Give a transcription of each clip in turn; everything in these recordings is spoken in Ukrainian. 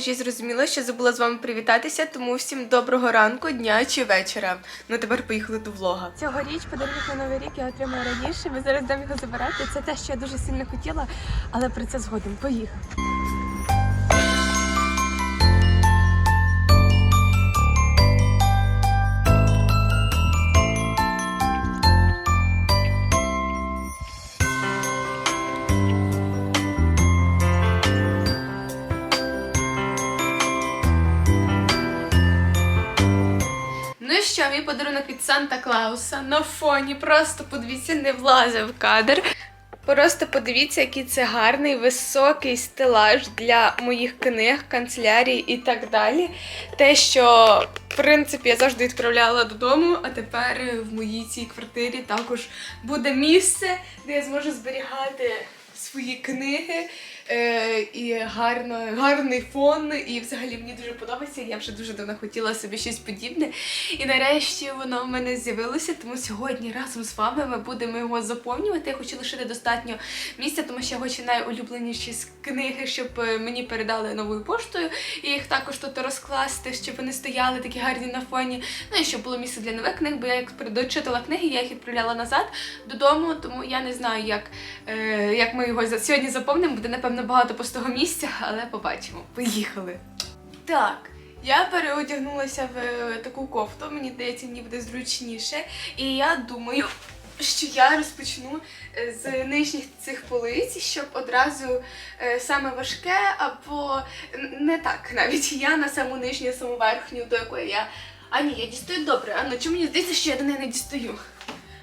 монтажі зрозуміла, що забула з вами привітатися, тому всім доброго ранку, дня чи вечора. Ну тепер поїхали до влога. Цьогоріч подарунок на новий рік я отримала раніше. Ми зараз дам його забирати. Це те, що я дуже сильно хотіла, але про це згодом. Поїхали. Мій подарунок від Санта Клауса на фоні. Просто подивіться, не влазив кадр. Просто подивіться, який це гарний високий стелаж для моїх книг, канцелярій і так далі. Те, що, в принципі, я завжди відправляла додому, а тепер в моїй цій квартирі також буде місце, де я зможу зберігати свої книги. Е, і гарно, гарний фон, і взагалі мені дуже подобається. Я вже дуже давно хотіла собі щось подібне. І нарешті воно в мене з'явилося. Тому сьогодні разом з вами ми будемо його заповнювати. Я хочу лишити достатньо місця, тому що я хочу найулюбленіші книги, щоб е, мені передали новою поштою, і їх також тут розкласти, щоб вони стояли такі гарні на фоні. Ну і щоб було місце для нових книг, бо я як дочитала книги, я їх відправляла назад додому, тому я не знаю, як, е, як ми його сьогодні заповнимо. Буде напевно багато пустого місця, але побачимо. Поїхали. Так. Я переодягнулася в е, таку кофту, мені здається, мені буде зручніше. І я думаю, що я розпочну е, з нижніх цих полиць, щоб одразу е, саме важке, або не так навіть я на саму нижню, саму верхню, до якої я. А ні, я дістаю добре. А ну чому мені здається, що я до неї не дістаю?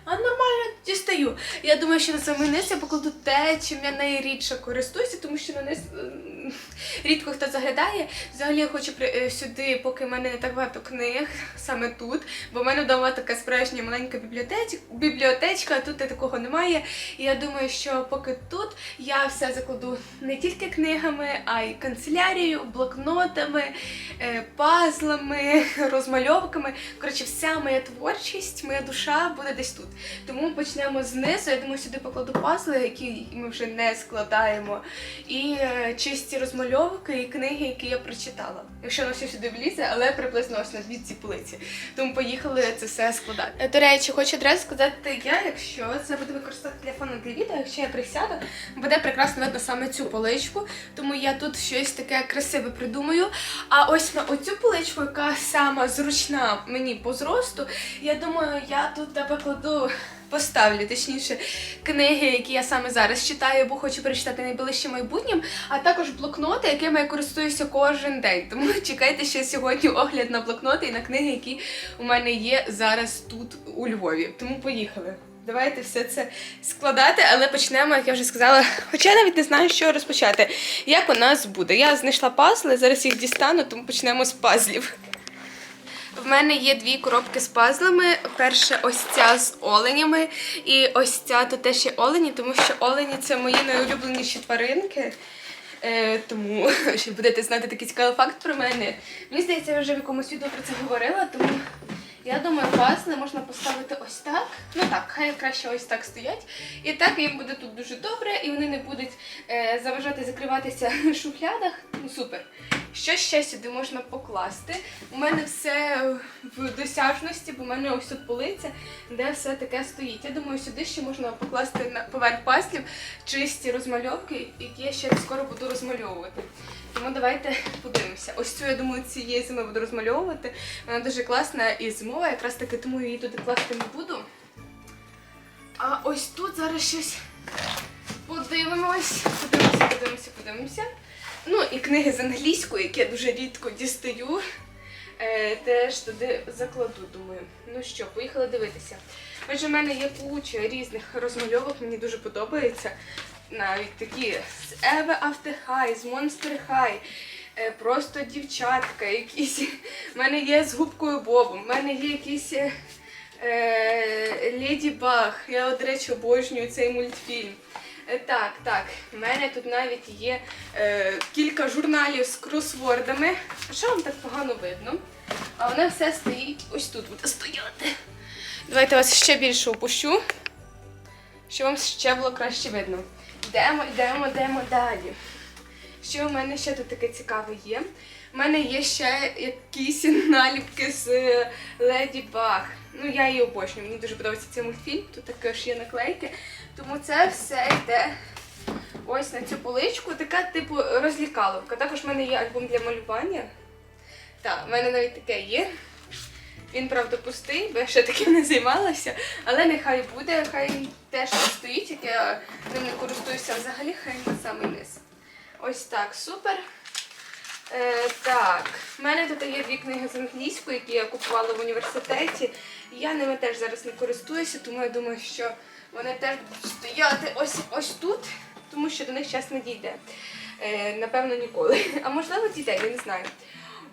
А нормально дістаю. Я думаю, що на самий низ я покладу те, чим я найрідше користуюся, тому що на низ рідко хто заглядає. Взагалі я хочу при- е, сюди, поки в мене не так багато книг, саме тут, бо в мене вдома така справжня маленька бібліотечка, а тут такого немає. І я думаю, що поки тут я все закладу не тільки книгами, а й канцелярією, блокнотами, е, пазлами, розмальовками. Коротше, вся моя творчість, моя душа буде десь тут. Тому почнемо знизу. Я думаю, сюди покладу пазли, які ми вже не складаємо, і е, чисті розмальовки і книги, які я прочитала. Якщо воно все сюди влізе, але приблизно ось на дві ці полиці. Тому поїхали це все складати. Е, До речі, хочу одразу сказати, я, якщо це буде використовувати для фону для відео, якщо я присяду, буде прекрасно видно саме цю поличку. Тому я тут щось таке красиве придумаю. А ось на оцю поличку, яка сама зручна мені по зросту, я думаю, я тут тебе Поставлю точніше книги, які я саме зараз читаю, бо хочу перечитати найближчим майбутнім, а також блокноти, якими я користуюся кожен день. Тому чекайте ще сьогодні огляд на блокноти і на книги, які у мене є зараз тут у Львові. Тому поїхали. Давайте все це складати, але почнемо, як я вже сказала. Хоча я навіть не знаю, що розпочати. Як у нас буде? Я знайшла пазли, зараз їх дістану, тому почнемо з пазлів. В мене є дві коробки з пазлами. Перша ось ця з оленями, і ось ця то теж є олені, тому що олені це мої найулюбленіші тваринки. Е, тому ще будете знати такий цікавий факт про мене. Мені здається, я вже в якомусь відео про це говорила, тому я думаю, пазли можна поставити ось так. Ну так, хай краще ось так стоять. І так їм буде тут дуже добре, і вони не будуть е, заважати закриватися в шухлядах. Ну супер. Що ще сюди можна покласти? У мене все в досяжності, бо в мене ось тут полиця, де все таке стоїть. Я думаю, сюди ще можна покласти на поверх паслів чисті розмальовки, які я ще скоро буду розмальовувати. Тому давайте подивимося. Ось цю, я думаю, цієї зими буду розмальовувати. Вона дуже класна і зимова, якраз таки тому її туди класти не буду. А ось тут зараз щось подивимось. Подивимося, подивимося, подивимося. Ну і книги з англійської, які я дуже рідко дістаю, е, теж туди закладу, думаю. Ну що, поїхали дивитися. Отже, в мене є куча різних розмальовок, мені дуже подобається. Навіть такі з Еве Автехай, з High, е, просто дівчатка, якісь. У мене є з губкою Бобом, в мене є якісь. е, Е, Леді Баг. Я, до речі, обожнюю цей мультфільм. Е, Так, так. У мене тут навіть є е, кілька журналів з кросвордами. Що вам так погано видно? А воно все стоїть ось тут буде стояти. Давайте вас ще більше опущу, щоб вам ще було краще видно. Йдемо, йдемо, йдемо далі. Що в мене ще тут таке цікаве є? У мене є ще якісь наліпки з Леді Баг. Ну, я її обожнюю, мені дуже подобається цей мультфільм, тут також є наклейки. Тому це все йде ось на цю поличку. Така, типу, розлікаловка. Також в мене є альбом для малювання. Так, в мене навіть таке є. Він, правда, пустий, бо я ще таким не займалася, але нехай буде, хай теж стоїть, як я ним не користуюся взагалі, хай на самий низ. Ось так, супер. Е, так, в мене тут є дві книги з англійської, які я купувала в університеті. Я ними теж зараз не користуюся, тому я думаю, що вони теж будуть стояти ось ось тут, тому що до них час не дійде. Е, напевно, ніколи. А можливо, дійде, я не знаю.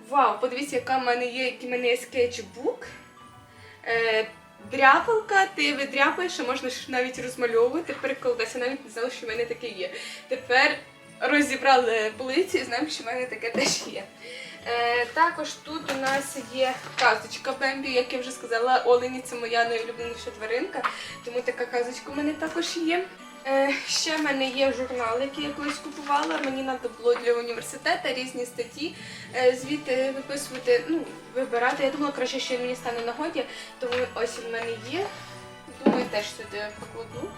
Вау, подивіться, яка в мене є, який в мене є скетчбук. Е, дряпалка, ти видряпаєш, а можна навіть розмальовувати, перекладатися, навіть не знала, що в мене таке є. Тепер розібрали полиці і знаємо, що в мене таке теж є. Е, також тут у нас є казочка Бембі, як я вже сказала, Олені це моя найулюбленіша тваринка, тому така казочка у мене також є. Е, ще в мене є журнал, який я колись купувала. Мені треба було для університету різні статті е, звідти виписувати, ну, вибирати. Я думала, краще, він мені стане нагоді, тому ось в мене є. Думаю, теж сюди покладу.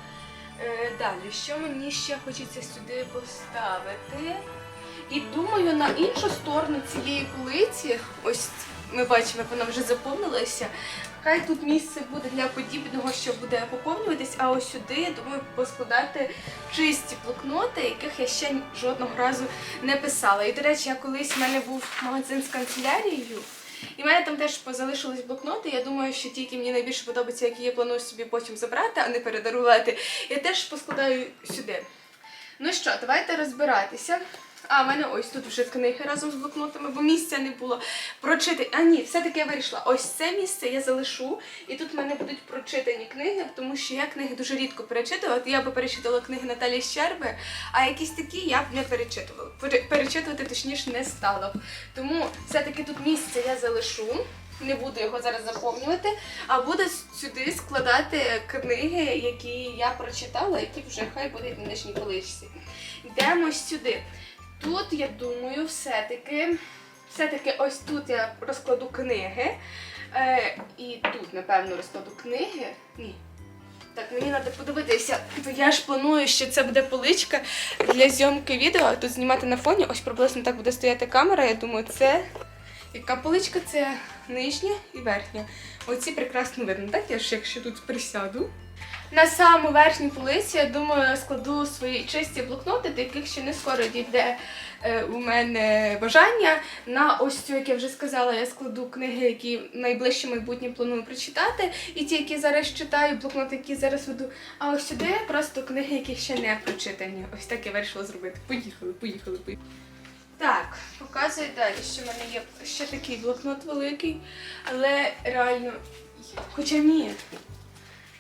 Е, далі, що мені ще хочеться сюди поставити? І думаю, на іншу сторону цієї полиці, ось ми бачимо, як вона вже заповнилася. Хай тут місце буде для подібного, що буде поповнюватись, а ось сюди, я думаю, поскладати чисті блокноти, яких я ще жодного разу не писала. І, до речі, я колись в мене був магазин з канцелярією, і в мене там теж позалишились блокноти. Я думаю, що ті, які мені найбільше подобаються, які я планую собі потім забрати, а не передарувати, я теж поскладаю сюди. Ну що, давайте розбиратися. А, в мене ось тут вже книги разом з блокнотами, бо місця не було. Прочити. А ні, все-таки я вирішила. Ось це місце я залишу, і тут в мене будуть прочитані книги, тому що я книги дуже рідко перечитувала. Я би перечитувала книги Наталі Щерби, а якісь такі я б не перечитувала. Перечитувати точніше не стала. б. Тому все-таки тут місце я залишу. Не буду його зараз заповнювати, а буду сюди складати книги, які я прочитала, які вже хай будуть на нижній поличці. Йдемо сюди. Тут, я думаю, все-таки, все-таки ось тут я розкладу книги. Е, і тут, напевно, розкладу книги. Ні. Так, мені треба подивитися, бо я ж планую, що це буде поличка для зйомки відео. Тут знімати на фоні. Ось приблизно так буде стояти камера. Я думаю, це. Яка поличка? Це нижня і верхня. Оці прекрасно видно, так? Я ж якщо тут присяду. На саму верхню полиці, я думаю, складу свої чисті блокноти, до яких ще не скоро дійде е, у мене бажання. На ось цю, як я вже сказала, я складу книги, які в найближче майбутнє планую прочитати, і ті, які зараз читаю, блокноти, які зараз веду. А ось сюди просто книги, які ще не прочитані. Ось так я вирішила зробити. Поїхали, поїхали, поїхали. Так, показую далі, що в мене є ще такий блокнот великий, але реально, хоча ні.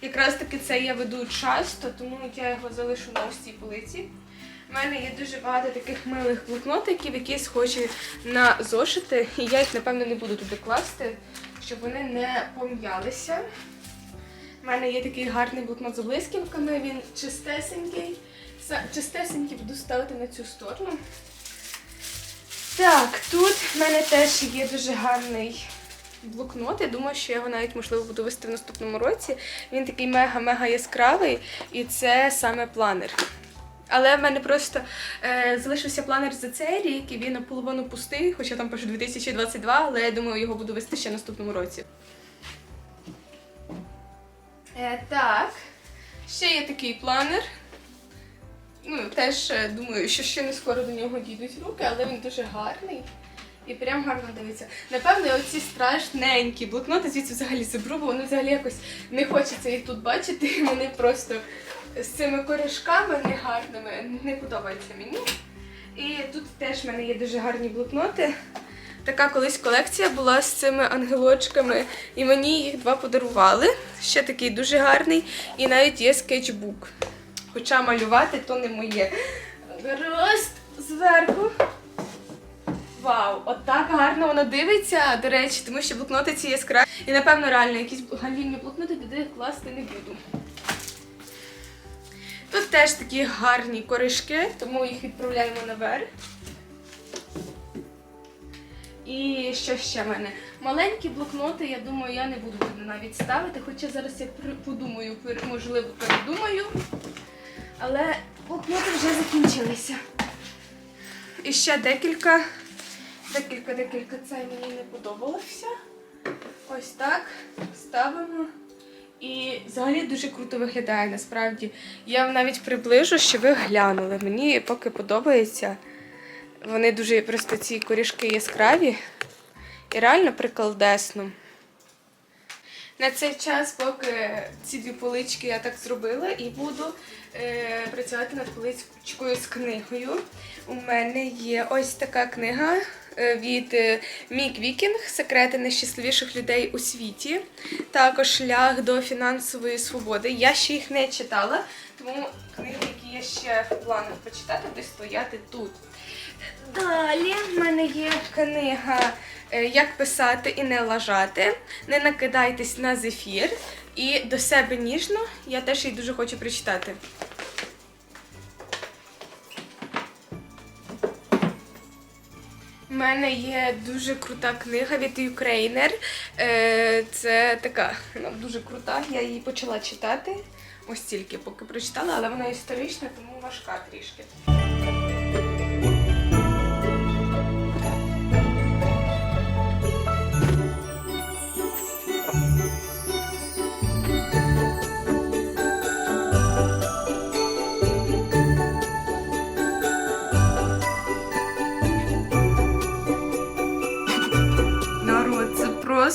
Якраз таки це я веду часто, тому я його залишу на ось цій полиці. У мене є дуже багато таких милих блокнотиків, які схожі на зошити, і я їх, напевно, не буду туди класти, щоб вони не пом'ялися. У мене є такий гарний блокнот з блисківками, він чистесенький. Чистесенький буду ставити на цю сторону. Так, тут в мене теж є дуже гарний блокнот. Я думаю, що я його навіть можливо буду вести в наступному році. Він такий мега-мега яскравий, і це саме планер. Але в мене просто е, залишився планер за цей рік, і він наполовину пустий, хоча там пише 2022, але я думаю, його буду вести ще в наступному році. Е, так, ще є такий планер. Ну, теж е, думаю, що ще не скоро до нього дійдуть руки, але він дуже гарний. І прям гарно дивиться. Напевно, оці страшненькі блокноти звідси взагалі заберу, бо вони взагалі якось не хочеться їх тут бачити. Вони просто з цими корішками негарними не подобаються мені. І тут теж в мене є дуже гарні блокноти. Така колись колекція була з цими ангелочками, і мені їх два подарували. Ще такий дуже гарний, і навіть є скетчбук. Хоча малювати то не моє. Рост зверху. Вау, от так гарно воно дивиться, до речі, тому що блокноти ці яскраві. І напевно реально якісь галімні блокноти туди класти не буду. Тут теж такі гарні коришки, тому їх відправляємо наверх. І що ще в мене? Маленькі блокноти, я думаю, я не буду навіть ставити, хоча зараз я подумаю, можливо, передумаю. Але блокноти вже закінчилися. І ще декілька, декілька, декілька. Цей мені не подобалося. Ось так ставимо. І взагалі дуже круто виглядає насправді. Я вам навіть приближу, щоб ви глянули. Мені поки подобається. Вони дуже просто ці корішки яскраві і реально приколдесно. На цей час, поки ці дві полички я так зробила, і буду е, працювати над поличкою з книгою. У мене є ось така книга від е, Мік Вікінг Секрети найщасливіших людей у світі. Також шлях до фінансової свободи. Я ще їх не читала, тому книги, які я ще в планах почитати, будуть стояти тут. Далі в мене є книга е, Як писати і не лажати. Не накидайтесь на зефір. І до себе ніжно я теж її дуже хочу прочитати. У мене є дуже крута книга від. Е, Це така вона дуже крута. Я її почала читати. Ось тільки поки прочитала, але вона історична, тому важка трішки.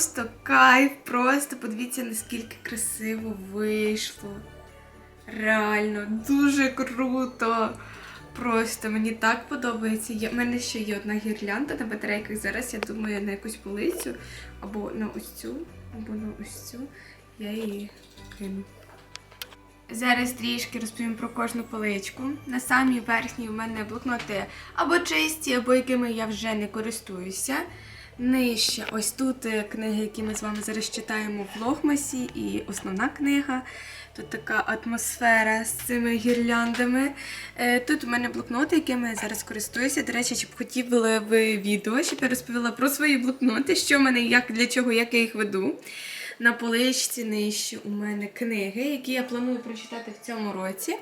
Просто кайф, просто подивіться, наскільки красиво вийшло. Реально, дуже круто. Просто мені так подобається. У мене ще є одна гірлянда на батарейках. Зараз я думаю на якусь полицю або на ось цю, або на ось цю. Я її кину. Зараз трішки розповім про кожну поличку. На самій верхній у мене блокноти або чисті, або якими я вже не користуюся. Нижче, ось тут е, книги, які ми з вами зараз читаємо в Лохмасі, і основна книга. Тут така атмосфера з цими гірляндами. Е, Тут у мене блокноти, якими я зараз користуюся. До речі, чи б хотіли ви відео, щоб я розповіла про свої блокноти, що в мене, як для чого, як я їх веду. На поличці нижче у мене книги, які я планую прочитати в цьому році.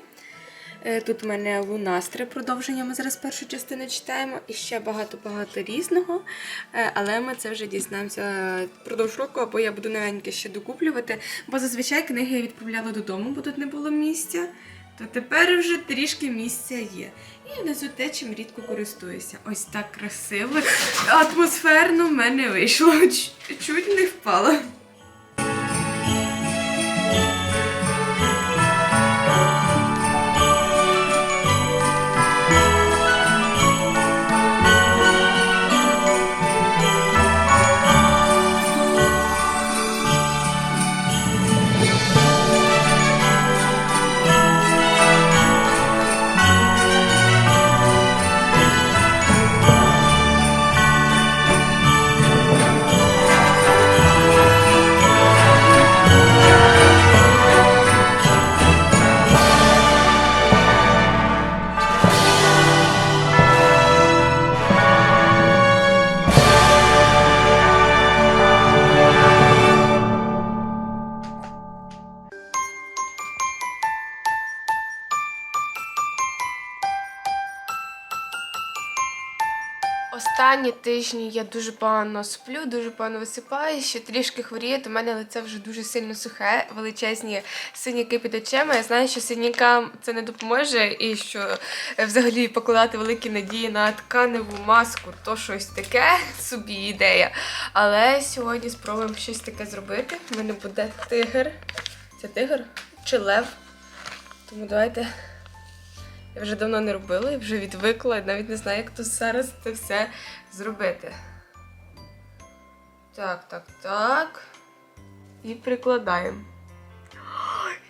Е, Тут у мене лунастри продовження. Ми зараз першу частину читаємо і ще багато-багато різного. Е, Але ми це вже дізнаємося впродовж року, або я буду новеньке ще докуплювати. Бо зазвичай книги я відправляла додому, бо тут не було місця. То тепер вже трішки місця є. І внизу те, чим рідко користуюся. Ось так красиво, атмосферно в мене вийшло. Чуть не впала. Останні тижні я дуже погано сплю, дуже погано висипаю, ще трішки хворіє, то в мене лице вже дуже сильно сухе, величезні синяки під очима. Я знаю, що синякам це не допоможе, і що е, взагалі покладати великі надії на тканеву маску, то щось таке собі ідея. Але сьогодні спробуємо щось таке зробити. У мене буде тигр. Це тигр чи лев? Тому давайте. Я вже давно не робила, я вже відвикла, і навіть не знаю, як тут зараз це все зробити. Так, так, так. І прикладаємо.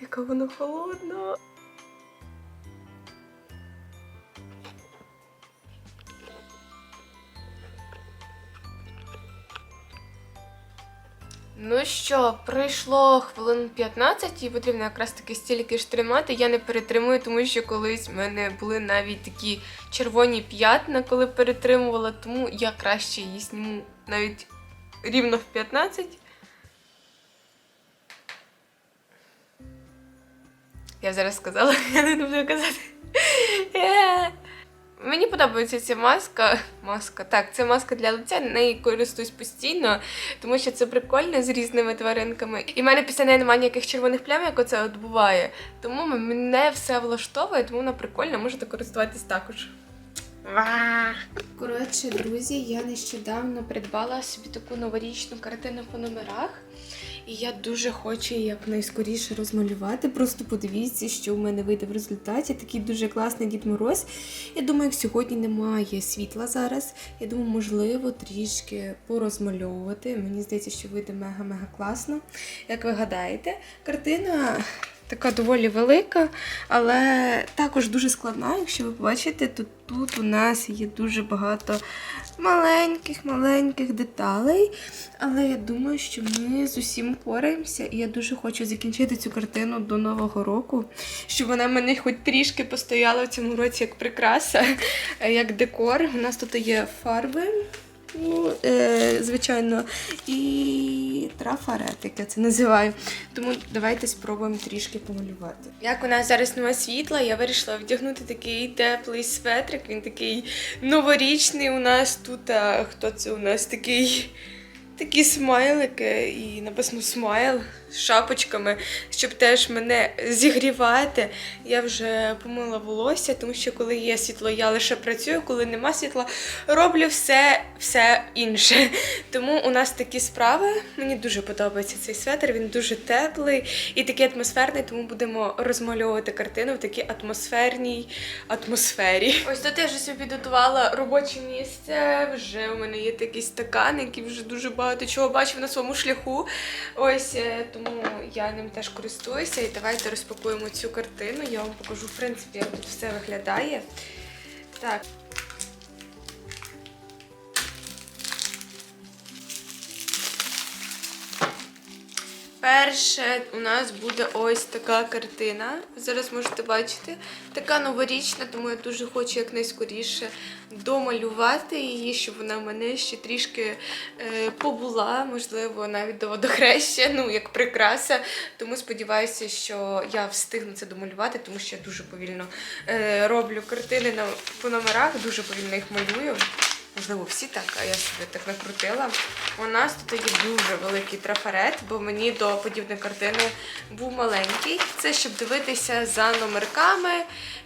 Яка вона холодна. Ну що, пройшло хвилин 15 і потрібно якраз таки стільки ж тримати. Я не перетримую, тому що колись в мене були навіть такі червоні п'ятна, коли перетримувала, тому я краще її зніму навіть рівно в 15. Я зараз сказала, я не люблю казати. Мені подобається ця маска. Маска, так, це маска для лиця, нею користуюсь постійно, тому що це прикольно з різними тваринками. І в мене після неї немає ніяких червоних плям, як оце от буває. Тому мене все влаштовує, тому вона прикольна, можете користуватись також. Коротше, друзі, я нещодавно придбала собі таку новорічну картину по номерах. І я дуже хочу якнайскоріше розмалювати. Просто подивіться, що в мене вийде в результаті. Такий дуже класний Дід Мороз. Я думаю, як сьогодні немає світла зараз. Я думаю, можливо, трішки порозмальовувати. Мені здається, що вийде мега-мега класно. Як ви гадаєте, картина. Така доволі велика, але також дуже складна. Якщо ви бачите, то тут у нас є дуже багато маленьких-маленьких деталей. Але я думаю, що ми з усім пораємося, і я дуже хочу закінчити цю картину до Нового року, щоб вона в мене хоч трішки постояла в цьому році як прикраса, як декор. У нас тут є фарби. Е, звичайно, і трафарет, як я це називаю. Тому давайте спробуємо трішки помалювати. Як у нас зараз немає світла, я вирішила вдягнути такий теплий светрик. Він такий новорічний. У нас тут. А, хто це у нас такий? Такі смайлики і написано смайл з шапочками, щоб теж мене зігрівати. Я вже помила волосся, тому що коли є світло, я лише працюю, коли нема світла, роблю все все інше. Тому у нас такі справи. Мені дуже подобається цей светр, він дуже теплий і такий атмосферний, тому будемо розмальовувати картину в такій атмосферній атмосфері. Ось тут я вже собі підготувала робоче місце. Вже у мене є такий стакан, який вже дуже багато чого бачив на своєму шляху. Ось е, тому я ним теж користуюся. І давайте розпакуємо цю картину. Я вам покажу, в принципі, як тут все виглядає. Так. Перше у нас буде ось така картина. Зараз можете бачити. Така новорічна, тому я дуже хочу якнайскоріше домалювати її, щоб вона в мене ще трішки е, побула, можливо, навіть до водохреща, ну, як прикраса. Тому сподіваюся, що я встигну це домалювати, тому що я дуже повільно е, роблю картини на, по номерах, дуже повільно їх малюю. Можливо, всі так, а я собі так накрутила. У нас тут є дуже великий трафарет, бо мені до подібної картини був маленький. Це щоб дивитися за номерками,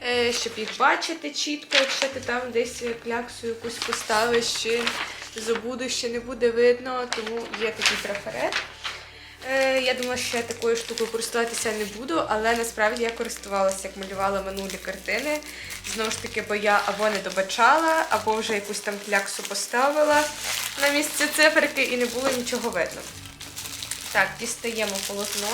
е, щоб їх бачити чітко, якщо ти там десь кляксу якусь поставиш, чи забудеш, що не буде видно, тому є такий трафарет. Е, Я думала, що я такою штукою користуватися не буду, але насправді я користувалася, як малювала минулі картини. Знову ж таки, бо я або не добачала, або вже якусь там кляксу поставила на місце циферки і не було нічого видно. Так, дістаємо полотно.